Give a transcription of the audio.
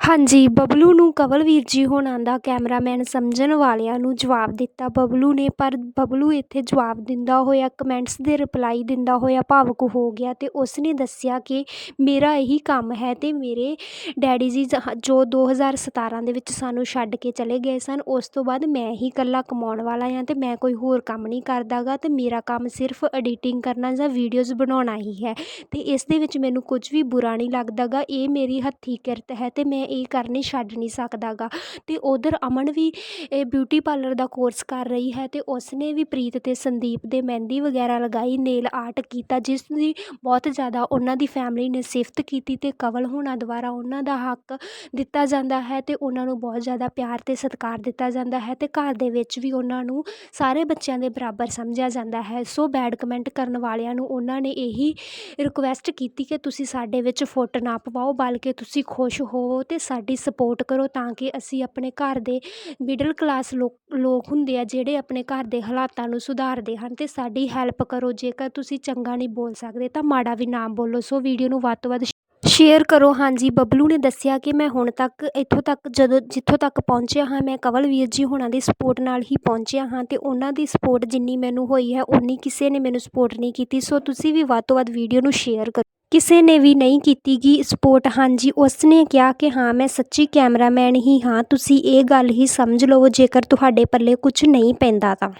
ਹਾਂਜੀ, ਬਬਲੂ ਨੂੰ ਕੰਵਲਵੀਰ ਜੀ ਹੋਣਾ ਦਾ ਕੈਮਰਾਮੈਨ ਸਮਝਣ ਵਾਲਿਆਂ ਨੂੰ ਜਵਾਬ ਦਿੱਤਾ ਬਬਲੂ ਨੇ, ਪਰ ਬਬਲੂ ਇੱਥੇ ਜਵਾਬ ਦਿੰਦਾ ਹੋਇਆ, ਕਮੈਂਟਸ ਦੇ ਰਿਪਲਾਈ ਦਿੰਦਾ ਹੋਇਆ ਭਾਵੁਕ ਹੋ ਗਿਆ ਅਤੇ ਉਸ ਨੇ ਦੱਸਿਆ ਕਿ ਮੇਰਾ ਇਹੀ ਕੰਮ ਹੈ ਅਤੇ ਮੇਰੇ ਡੈਡੀ ਜੀ ਜਹ- ਜੋ 2017 ਦੇ ਵਿੱਚ ਸਾਨੂੰ ਛੱਡ ਕੇ ਚਲੇ ਗਏ ਸਨ, ਉਸ ਤੋਂ ਬਾਅਦ ਮੈਂ ਹੀ ਇਕੱਲਾ ਕਮਾਉਣ ਵਾਲਾ ਹਾਂ ਅਤੇ ਮੈਂ ਕੋਈ ਹੋਰ ਕੰਮ ਨਹੀਂ ਕਰਦਾ ਗਾ ਅਤੇ ਮੇਰਾ ਕੰਮ ਸਿਰਫ ਐਡੀਟਿੰਗ ਕਰਨਾ ਜਾਂ ਵੀਡੀਓਜ਼ ਬਣਾਉਣਾ ਹੀ ਹੈ ਅਤੇ ਇਸ ਦੇ ਵਿੱਚ ਮੈਨੂੰ ਕੁਝ ਵੀ ਬੁਰਾ ਨਹੀਂ ਲੱਗਦਾ ਗਾ ਇਹ ਮੇਰੀ ਹੱਥੀਂ ਕਿਰਤ ਹੈ ਅਤੇ ਮੈਂ ਇਹ ਕਰਨੀ ਛੱਡ ਨਹੀਂ ਸਕਦਾ ਗਾ ਅਤੇ ਉੱਧਰ ਅਮਨ ਵੀ ਇਹ ਬਿਊਟੀ ਪਾਰਲਰ ਦਾ ਕੋਰਸ ਕਰ ਰਹੀ ਹੈ ਅਤੇ ਉਸ ਨੇ ਵੀ ਪ੍ਰੀਤ ਅਤੇ ਸੰਦੀਪ ਦੇ ਮਹਿੰਦੀ ਵਗੈਰਾ ਲਗਾਈ ਨੇਲ ਆਰਟ ਕੀਤਾ, ਜਿਸ ਦੀ ਬਹੁਤ ਜ਼ਿਆਦਾ ਉਹਨਾਂ ਦੀ ਫੈਮਿਲੀ ਨੇ ਸਿਫਤ ਕੀਤੀ ਅਤੇ ਕਵਲ ਹੋਣਾ ਦੁਆਰਾ ਉਹਨਾਂ ਦਾ ਹੱਕ ਦਿੱਤਾ ਜਾਂਦਾ ਹੈ ਅਤੇ ਉਹਨਾਂ ਨੂੰ ਬਹੁਤ ਜ਼ਿਆਦਾ ਪਿਆਰ ਅਤੇ ਸਤਿਕਾਰ ਦਿੱਤਾ ਜਾਂਦਾ ਹੈ ਅਤੇ ਘਰ ਦੇ ਵਿੱਚ ਵੀ ਉਹਨਾਂ ਨੂੰ ਸਾਰੇ ਬੱਚਿਆਂ ਦੇ ਬਰਾਬਰ ਸਮਝਿਆ ਜਾਂਦਾ ਹੈ। ਸੋ ਬੈਡ ਕਮੈਂਟ ਕਰਨ ਵਾਲਿਆਂ ਨੂੰ ਉਹਨਾਂ ਨੇ ਇਹੀ ਰਿਕੁਐਸਟ ਕੀਤੀ ਕਿ ਤੁਸੀਂ ਸਾਡੇ ਵਿੱਚ ਫੁੱਟ ਨਾ ਪਵਾਓ, ਬਲਕਿ ਤੁਸੀਂ ਖੁਸ਼ ਹੋਵੋ ਅਤੇ ਸਾਡੀ ਸਪੋਰਟ ਕਰੋ ਤਾਂ ਕਿ ਅਸੀਂ ਆਪਣੇ ਘਰ ਦੇ ਮਿਡਲ ਕਲਾਸ ਲੋਕ ਲੋਕ ਹੁੰਦੇ ਆ ਜਿਹੜੇ ਆਪਣੇ ਘਰ ਦੇ ਹਾਲਾਤਾਂ ਨੂੰ ਸੁਧਾਰਦੇ ਹਨ ਅਤੇ ਸਾਡੀ ਹੈਲਪ ਕਰੋ। ਜੇਕਰ ਤੁਸੀਂ ਚੰਗਾ ਨਹੀਂ ਬੋਲ ਸਕਦੇ ਤਾਂ ਮਾੜਾ ਵੀ ਨਾ ਬੋਲੋ। ਸੋ ਵੀਡੀਓ ਨੂੰ ਵੱਧ ਤੋਂ ਵੱਧ ਸ਼ੇਅਰ ਕਰੋ। ਹਾਂਜੀ, ਬਬਲੂ ਨੇ ਦੱਸਿਆ ਕਿ ਮੈਂ ਹੁਣ ਤੱਕ, ਇੱਥੋਂ ਤੱਕ ਜਦੋਂ, ਜਿੱਥੋਂ ਤੱਕ ਪਹੁੰਚਿਆ ਹਾਂ, ਮੈਂ ਕਵਲਵੀਰ ਜੀ ਹੋਣਾ ਦੀ ਸਪੋਰਟ ਨਾਲ ਹੀ ਪਹੁੰਚਿਆ ਹਾਂ ਅਤੇ ਉਹਨਾਂ ਦੀ ਸਪੋਰਟ ਜਿੰਨੀ ਮੈਨੂੰ ਹੋਈ ਹੈ ਉਨੀ ਕਿਸੇ ਨੇ ਮੈਨੂੰ ਸਪੋਰਟ ਨਹੀਂ ਕੀਤੀ। ਸੋ ਤੁਸੀਂ ਵੀ ਵੱਧ ਤੋਂ ਵੱਧ ਵੀਡੀਓ ਨੂੰ ਸ਼ੇਅਰ ਕਰੋ। ਕਿਸੇ ਨੇ ਵੀ ਨਹੀਂ ਕੀਤੀ ਗੀ ਸਪੋਰਟ ਹਾਂਜੀ ਉਸ ਨੇ ਕਿਹਾ ਕਿ ਹਾਂ, ਮੈਂ ਸੱਚੀ ਕੈਮਰਾਮੈਨ ਹੀ ਹਾਂ, ਤੁਸੀਂ ਇਹ ਗੱਲ ਹੀ ਸਮਝ ਲਵੋ ਜੇਕਰ ਤੁਹਾਡੇ ਪੱਲੇ ਕੁਝ ਨਹੀਂ ਪੈਂਦਾ ਤਾਂ।